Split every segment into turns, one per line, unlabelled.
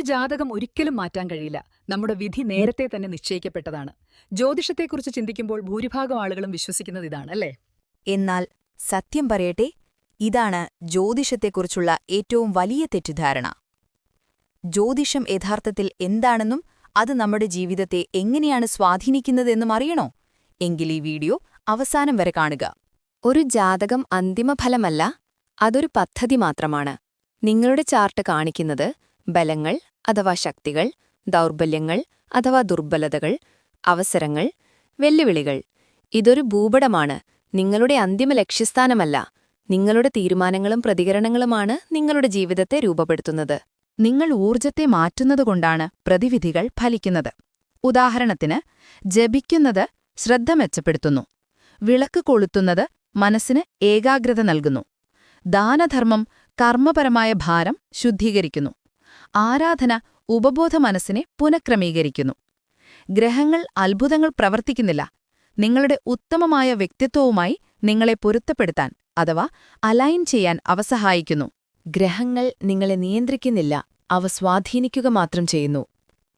ജാതകം ഒരിക്കലും മാറ്റാൻ കഴിയില്ല. നമ്മുടെ വിധി നേരത്തെ തന്നെ നിശ്ചയിക്കപ്പെട്ടതാണ്. ജ്യോതിഷത്തെക്കുറിച്ച് ചിന്തിക്കുമ്പോൾ ഭൂരിഭാഗം ആളുകളും വിശ്വസിക്കുന്നത് ഇതാണ് അല്ലേ?
എന്നാൽ സത്യം പറയട്ടെ ഇതാണ് ജ്യോതിഷത്തെക്കുറിച്ചുള്ള ഏറ്റവും വലിയ തെറ്റിദ്ധാരണ. ജ്യോതിഷം യഥാർത്ഥത്തിൽ എന്താണെന്നും അത് നമ്മുടെ ജീവിതത്തെ എങ്ങനെയാണ് സ്വാധീനിക്കുന്നതെന്നും അറിയണോ? എങ്കിൽ ഈ വീഡിയോ അവസാനം വരെ കാണുക. ഒരു ജാതകം അന്തിമഫലമല്ല അതൊരു പദ്ധതി മാത്രമാണ്. നിങ്ങളുടെ ചാർട്ട് കാണിക്കുന്നത് ബലങ്ങൾ അഥവാ ശക്തികൾ ദൗർബല്യങ്ങൾ അഥവാ ദുർബലതകൾ അവസരങ്ങൾ വെല്ലുവിളികൾ. ഇതൊരു ഭൂപടമാണ്. നിങ്ങളുടെ അന്തിമ ലക്ഷ്യസ്ഥാനമല്ല. നിങ്ങളുടെ തീരുമാനങ്ങളും പ്രതികരണങ്ങളുമാണ് നിങ്ങളുടെ ജീവിതത്തെ രൂപപ്പെടുത്തുന്നത്. നിങ്ങൾ ഊർജത്തെ മാറ്റുന്നതുകൊണ്ടാണ് പ്രതിവിധികൾ ഫലിക്കുന്നത്. ഉദാഹരണത്തിന് ജപിക്കുന്നത് ശ്രദ്ധ മെച്ചപ്പെടുത്തുന്നു. വിളക്ക് കൊളുത്തുന്നത് മനസ്സിന് ഏകാഗ്രത നൽകുന്നു. ദാനധർമ്മം കർമ്മപരമായ ഭാരം ശുദ്ധീകരിക്കുന്നു. ആരാധന ഉപബോധ മനസ്സിനെ പുനഃക്രമീകരിക്കുന്നു. ഗ്രഹങ്ങൾ അത്ഭുതങ്ങൾ പ്രവർത്തിക്കുന്നില്ല. നിങ്ങളുടെ ഉത്തമമായ വ്യക്തിത്വവുമായി നിങ്ങളെ പൊരുത്തപ്പെടുത്താൻ അഥവാ അലൈൻ ചെയ്യാൻ അവ സഹായിക്കുന്നു. ഗ്രഹങ്ങൾ നിങ്ങളെ നിയന്ത്രിക്കുന്നില്ല. അവ സ്വാധീനിക്കുക മാത്രം ചെയ്യുന്നു.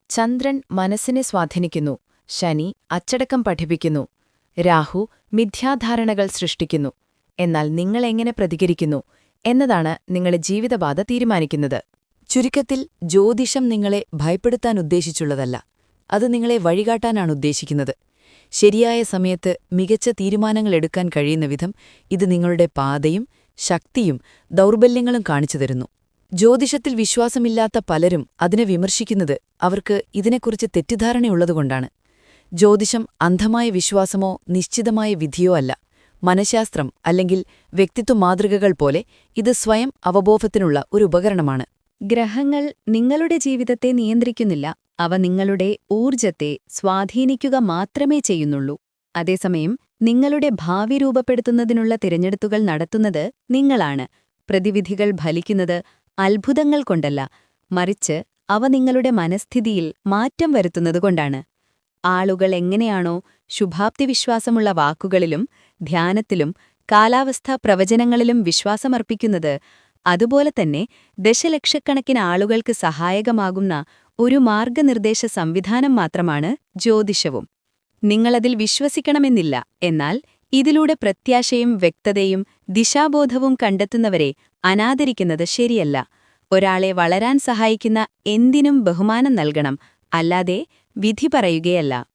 ചന്ദ്രൻ മനസ്സിനെ സ്വാധീനിക്കുന്നു. ശനി അച്ചടക്കം പഠിപ്പിക്കുന്നു. രാഹു മിഥ്യാധാരണകൾ സൃഷ്ടിക്കുന്നു. എന്നാൽ നിങ്ങളെങ്ങനെ പ്രതികരിക്കുന്നു? എന്നതാണ് നിങ്ങളുടെ ജീവിതബാധ തീരുമാനിക്കുന്നത്. ചുരുക്കത്തിൽ ജ്യോതിഷം നിങ്ങളെ ഭയപ്പെടുത്താൻ ഉദ്ദേശിച്ചുള്ളതല്ല അത് നിങ്ങളെ വഴികാട്ടാനാണ് ഉദ്ദേശിക്കുന്നത്. ശരിയായ സമയത്ത് മികച്ച തീരുമാനങ്ങൾ എടുക്കാൻ കഴിയുന്ന വിധം ഇത് നിങ്ങളുടെ പാതയും ശക്തിയും ദൗർബല്യങ്ങളും കാണിച്ചു തരുന്നു. ജ്യോതിഷത്തിൽ വിശ്വാസമില്ലാത്ത പലരും അതിനെ വിമർശിക്കുന്നത് അവർക്ക് ഇതിനെക്കുറിച്ച് തെറ്റിദ്ധാരണയുള്ളതുകൊണ്ടാണ്. ജ്യോതിഷം അന്ധമായ വിശ്വാസമോ നിശ്ചിതമായ വിധിയോ അല്ല. മനഃശാസ്ത്രം അല്ലെങ്കിൽ വ്യക്തിത്വ മാതൃകകൾ പോലെ ഇത് സ്വയം അവബോധത്തിനുള്ള ഒരു ഉപകരണമാണ്. ഗ്രഹങ്ങൾ നിങ്ങളുടെ ജീവിതത്തെ നിയന്ത്രിക്കുന്നില്ല. അവ നിങ്ങളുടെ ഊർജത്തെ സ്വാധീനിക്കുക മാത്രമേ ചെയ്യുന്നുള്ളൂ. അതേസമയം നിങ്ങളുടെ ഭാവി രൂപപ്പെടുത്തുന്നതിനുള്ള തിരഞ്ഞെടുത്തുകൾ നടത്തുന്നത് നിങ്ങളാണ്. പ്രതിവിധികൾ ഫലിക്കുന്നത് അത്ഭുതങ്ങൾ കൊണ്ടല്ല. മറിച്ച് അവ നിങ്ങളുടെ മനസ്ഥിതിയിൽ മാറ്റം വരുത്തുന്നതുകൊണ്ടാണ് ആളുകൾ എങ്ങനെയാണോ ശുഭാപ്തി വിശ്വാസമുള്ള വാക്കുകളിലും ധ്യാനത്തിലും കാലാവസ്ഥാ പ്രവചനങ്ങളിലും വിശ്വാസമർപ്പിക്കുന്നത് അതുപോലെ തന്നെ ദശലക്ഷക്കണക്കിന് ആളുകൾക്ക് സഹായകമാകുന്ന ഒരു മാർഗനിർദ്ദേശ സംവിധാനം മാത്രമാണ് ജ്യോതിഷവും. നിങ്ങളതിൽ വിശ്വസിക്കണമെന്നില്ല. എന്നാൽ ഇതിലൂടെ പ്രത്യാശയും വ്യക്തതയും ദിശാബോധവും കണ്ടെത്തുന്നവരെ അനാദരിക്കുന്നത് ശരിയല്ല. ഒരാളെ വളരാൻ സഹായിക്കുന്ന എന്തിനും ബഹുമാനം നൽകണം. അല്ലാതെ വിധി പറയുകയല്ല.